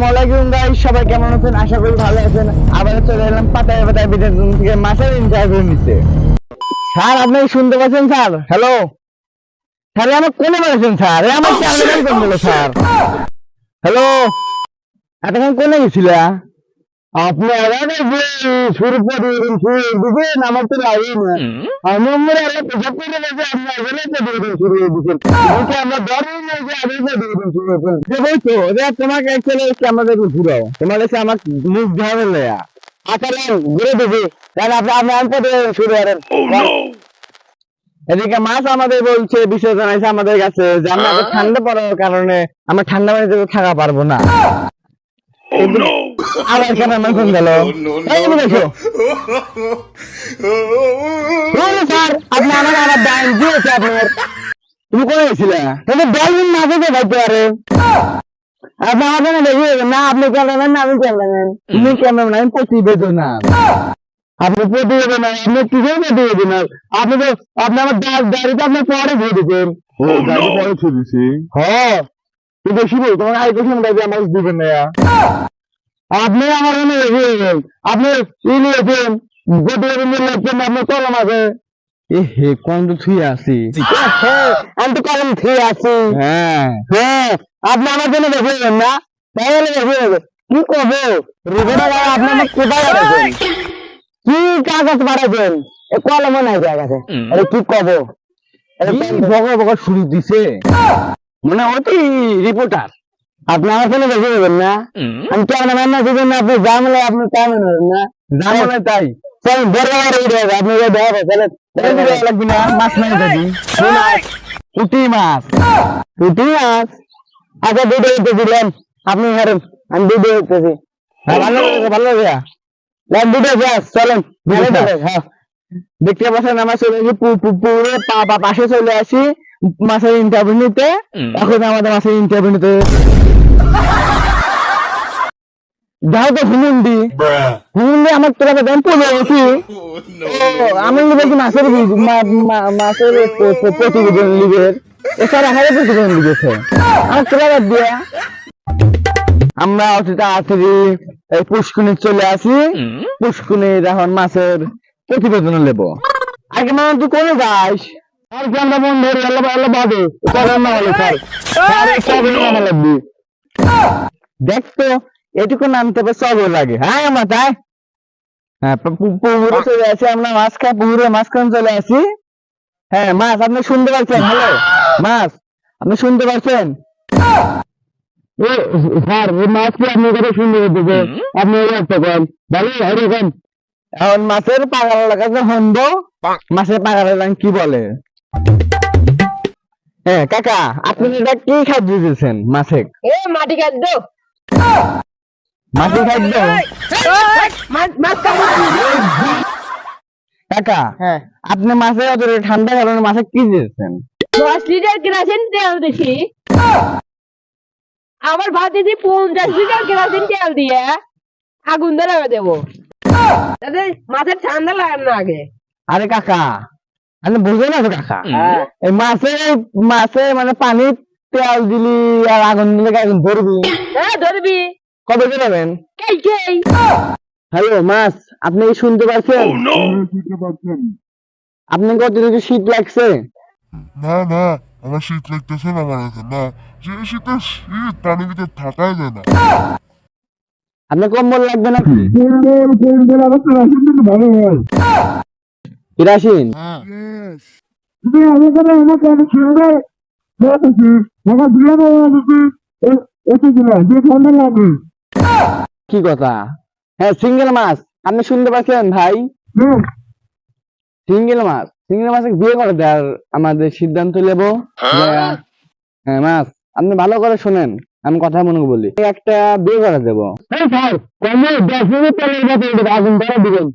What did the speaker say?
আসসালামু আলাইকুম গাইস সবাই কেমন আছেন? আশা করি ভালো আছেন। আবার চলে এলাম পাতায় পাতায় বিদ্যুৎ থেকে মাসের ইন্টারভিউ নিতে। স্যার আপনি শুনতে পাচ্ছেন স্যার? হ্যালো স্যার আমার কোনে বলেছেন স্যার? আমার চ্যানেল কোন বলে স্যার? হ্যালো এতক্ষণ কোনে গেছিলা? আপনি আলাদা যে দিবেন আমার তো লাগেই না আমি আমার আলাদা পেশাব করে গেছে আপনি তো ওকে আমরা তো যে বলছো রে তোমাকে অ্যাকচুয়ালি ক্যামেরা একটু ঘুরাও। তোমার কাছে আমার মুখ ধরে লেয়া আচ্ছা ঘুরে দিবি কারণ আপনি আপনি আমি পথে শুরু করেন। এদিকে মাছ আমাদের বলছে বিষয় জানাইছে আমাদের কাছে যে আমরা ঠান্ডা পড়ার কারণে আমরা ঠান্ডা পানিতে থাকা পারব না। আবার কেন আমার গেল এই স্যার আপনি আমার আমার ডাইন দিয়েছে আপনার তুমি কোথায় গেছিলে তুমি ডাইন না থেকে ভাবতে পারে আপনি আমাকে না আপনি ক্যামেরাম্যান না আমি ক্যামেরাম্যান তুমি ক্যামেরাম্যান আমি প্রতিবেদন না আপনি প্রতিবেদন আপনি কিসের প্রতিবেদন আপনি তো আপনি আমার গাড়িতে আপনার পরে ঘুরে দিচ্ছেন ও গাড়ি পরে ছুটেছি হ্যাঁ তুই বেশি বল তোমার মনে আমার দিবেন না আপনি আমার মনে আপনি ই নিয়েছেন প্রতিবেদন আপনার কলম আছে। এ হে কোন তো থুই আছি আমি তো কলম থুই আছি হ্যাঁ। হ্যাঁ আপনি আমার জন্য না। তাহলে কি করব? রিপোর্টার কোথায় রাখবেন কি কাগজ এ কলম নাই আরে কি কব বকা বকা শুরু দিছে। মানে ওটি রিপোর্টার আপনি আমার কোনো দেখে দেবেন না? আমি ক্যামেরাম্যান না দিবেন না আপনি জানলে আপনি ক্যামেরাম্যান না? জানলে তাই। চল বড় যাবে আপনি ওই দেখো চলে লাগবে না মাছ নাই পুঁটি মাছ। পুঁটি মাছ? আচ্ছা দুটো দিলেন আপনি হারেন আমি দুটো হ্যাঁ ভালো লাগে ভালো লাগে লাগ দুটো গ্যাস চলেন। হ্যাঁ দেখতে পাচ্ছেন আমার চলে আসি পু- পু- পুরো পা- পা- পাশে চলে আসি মাছের ইন্টারভিউ নিতে। এখন আমাদের মাছের ইন্টারভিউ নিতে। যাও তো হুমুন্দি হুমুন্দি আমার তোরা পড়ে আছি আমি বলছি মাছের বীজ, মা- মা- মাছের প- প- প্রতিবেদন লিখের এছাড়া হাজার প্রতিবেদন লিখেছে আমার তোরা দিয়া। আমরা অতি তাড়াতাড়ি এই পুষ্কুনি চলে আসি। পুষ্কুনি এখন মাছের প্রতিবেদন নেব। আগে মানে তুই কোনে যাস? আর কি আমরা বন্ধ বাদে। করেন না বলে স্যার। স্যার একটা লাগবে দেখ তো এটুকু নামতে হবে সবর লাগে। হ্যাঁ আমরা তাই হ্যাঁ পুকুরে চলে আসি আমরা মাছ খাই পুকুরে মাঝখানে চলে আসি। হ্যাঁ মাছ আপনি শুনতে পাচ্ছেন? হ্যালো মাছ আপনি শুনতে পাচ্ছেন? স্যার এই মাছ কি আপনি কথা শুনতে পাচ্ছেন আপনি একটা কন ভালো এরকম এখন মাছের পাগার লাগাতে হন্দ মাছের পাগার লাগান কি বলে? হ্যাঁ কাকা আপনি এটা কি খাদ্য দিয়েছেন মাছে এ মাটি খাদ্য। মাছের খাদ্য? মাছ মাছ কাকা হ্যাঁ। আপনি মাছের অত ঠান্ডা কারণে মাছে কি দিয়েছেন? দশ লিটার কেরাসিন তেল দিছি। আমার ভাত দিছি পঞ্চাশ লিটার কেরাসিন তেল দিয়ে। আগুন ধরে দেবো। মাছের ঠান্ডা লাগানো না আগে। আরে কাকা আপনি বুঝলেন না তো কাকা হ্যাঁ। এই মাছে মাছে মানে পানি তেল দিলি আর আগুন দিলে আগুন ধরবি। হ্যাঁ ধরবি। কবে বেরোবেন কেই কেই হ্যালো মাছ আপনি কি শুনতে পাচ্ছেন? শুনতে পাচ্ছেন। আপনি কতটুকু শীত লাগছে? না না আমার শীত লাগতেছে না আমার না যে শীতে শীত পানির ভিতর থাকাই যায় না। আপনার কম্বল লাগবে নাকি? কম্বল কম্বল আমার ভালো হয়। কেরাসিন হ্যাঁ তুমি আমাকে না আমাকে অনেক সুন্দর বলেছি আমার বিয়ে বলেছি এসে দিলাম যে ঠান্ডা লাগে কি কথা? হ্যাঁ সিঙ্গেল মাছ। আপনি শুনতে পাচ্ছেন, ভাই? সিঙ্গেল মাছ। সিঙ্গেল মাছ বিয়ে করে দেওয়ার আমাদের সিদ্ধান্ত নেব। হ্যাঁ মাছ। আপনি ভালো করে শোনেন, আমি কথা মনে বলি। একটা বিয়ে করে দেবো। স্যার, কমে দশ মিনিট দিবেন।